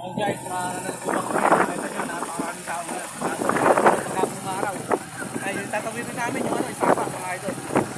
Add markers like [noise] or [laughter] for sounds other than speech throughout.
Oh guys, mananagubak kami. Nakita nyo, napakaraming na. Kapong araw. Ay, tatawirin namin yung ano, isama mga idol.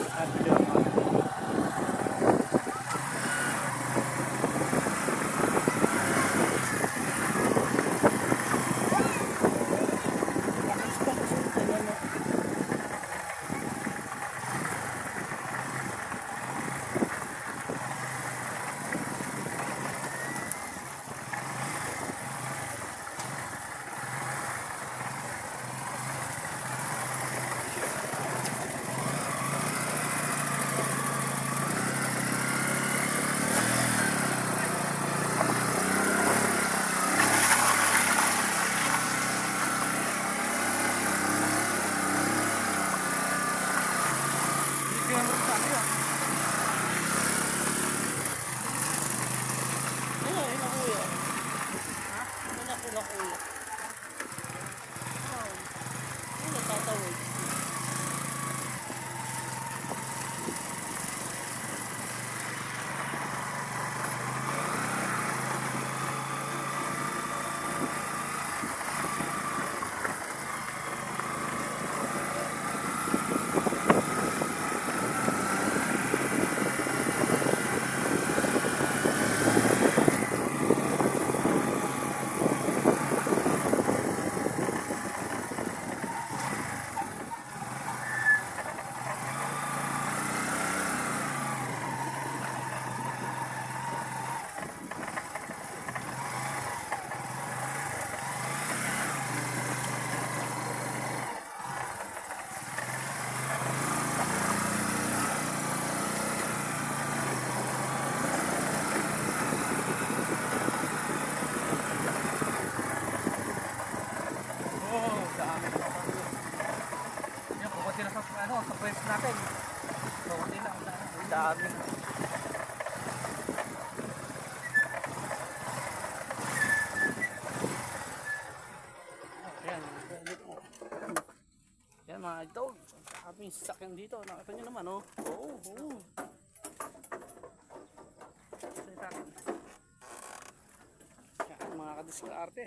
Yan, mga idol. Ang daming sasakyan dito. Nakita nyo naman, oh. Oo, oo. Salita. Yan, mga kadiskarte.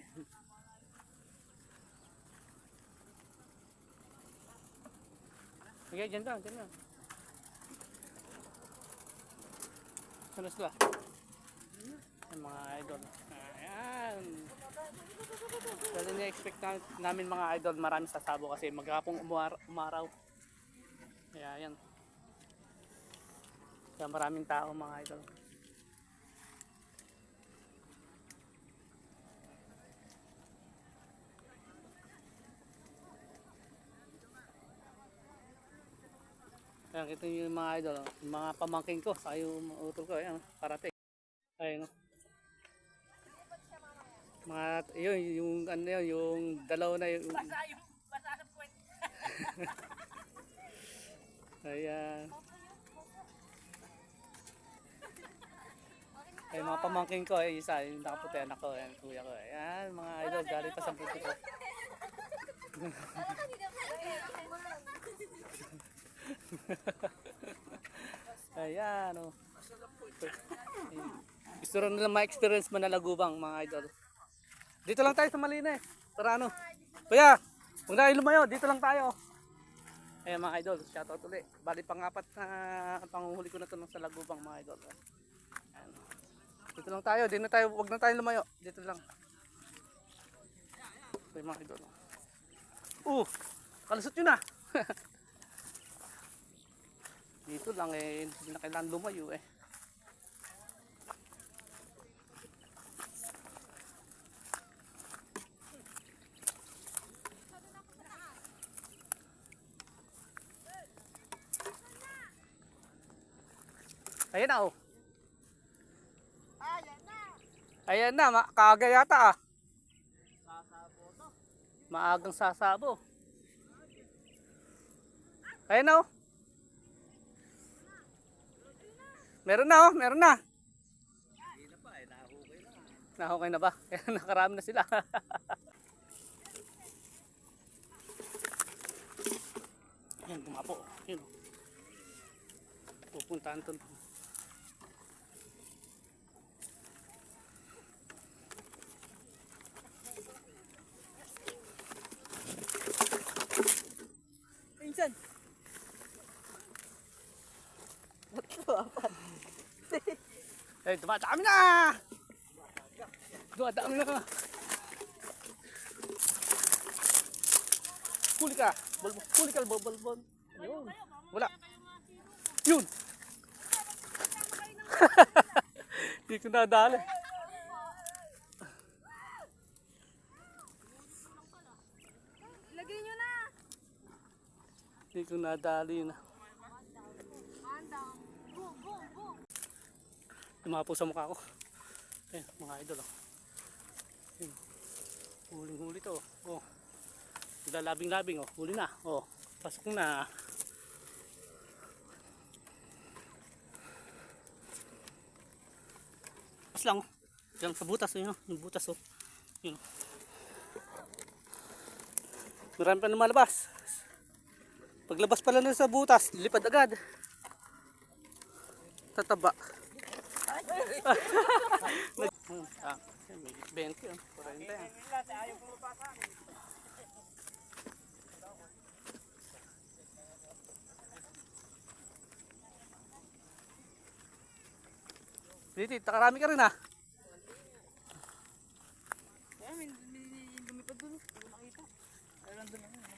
Sige, dyan lang, dyan lang. Na sila? Yan mga idol. Ayan. Dahil na-expect na, namin mga idol marami sasabo kasi maghapong umar, umaraw. Kaya yan. Kaya maraming tao mga idol. Ayan, kita niyo yung mga idol, oh. yung mga pamangking ko, saka yung utol ko, ayan, parating. Ayun, no? Mga, yun, yung, ano yun, yung dalaw na yung, Basa yung, basa sa puwet. ayan. Ay, mga pamangking ko, ay isa, yung nakaputi, anak ko, ayan, kuya ko, ayan, mga idol, galing pa sa puti ko. [laughs] [laughs] [laughs] Ayan, oh. Gusto rin nila ma-experience manalagubang mga idol. Dito lang tayo sa Malina eh. Para ano. Kuya, huwag na lumayo. Dito lang tayo. Ayan mga idol, shoutout ulit. Bali pang-apat na panguhuli ko na ito sa lagubang mga idol. Ayan. Dito lang tayo. Dito na tayo. Huwag na tayo lumayo. Dito lang. Ayan mga idol. Uh, kalusot yun ah. [laughs] Dito lang eh, hindi na kailangan lumayo eh. Ayan na oh. Ayan na, ma- kaaga yata ah. Maagang sasabo. Ayan na oh. Meron na oh, meron na. Hindi na pa eh, nahukay na. Nahukay na ba? Kaya [laughs] nakarami na sila. [laughs] Yan, dumapo. Yan oh. o. Pupuntaan to. Pinsan! Ba't ito apat? Eh, dumadami na! Dumadami na! Huli ka! Balbon! Huli ka! Balbon! Balbon! Yun! Wala! Yun! [laughs] Hindi ko nadali. Lagay nyo na! Hindi ko nadali na. Lumapo sa mukha ko. Ayun, mga idol. Oh. Ayun. Huling huli to. Oh. Lalabing-labing oh. Huli na. Oh. Pasok na. Pas lang. oh. Diyan sa butas. Ayun oh. Yung butas oh. Yun. oh. Marami pa lumalabas. Paglabas pala na sa butas, lipad agad. Tataba. Ah, may 20 oh. 40 yan. Dito, takarami ka rin ah.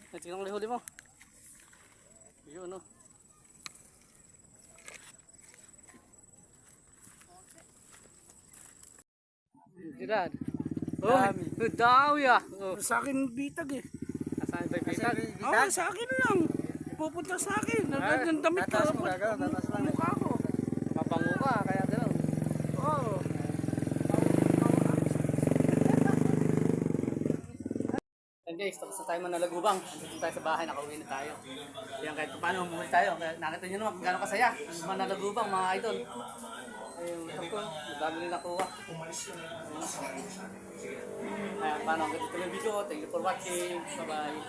Ay, tingnan ko huli mo. Yun oh. Dilan. Oh, Dami. dami ah. Oh, Sa akin bitag eh. nasaan ba bitag? Oo, sa akin lang. Pupunta sa akin. Ah, Ang damit ko. mo gagawin, lang. Mukha ko. Mabango ka, kaya gano'n. Oo. And guys, tapos na tayo manalagubang. Dito tayo sa bahay, nakauwi na tayo. Yan kahit paano umuwi tayo. Nakita nyo naman kung gano'ng kasaya. ang Manalagubang mga idol. Ayun, tapos, dami nila nakuha. Kaya paano, hanggang dito lang yung video. Thank you for watching. Bye-bye.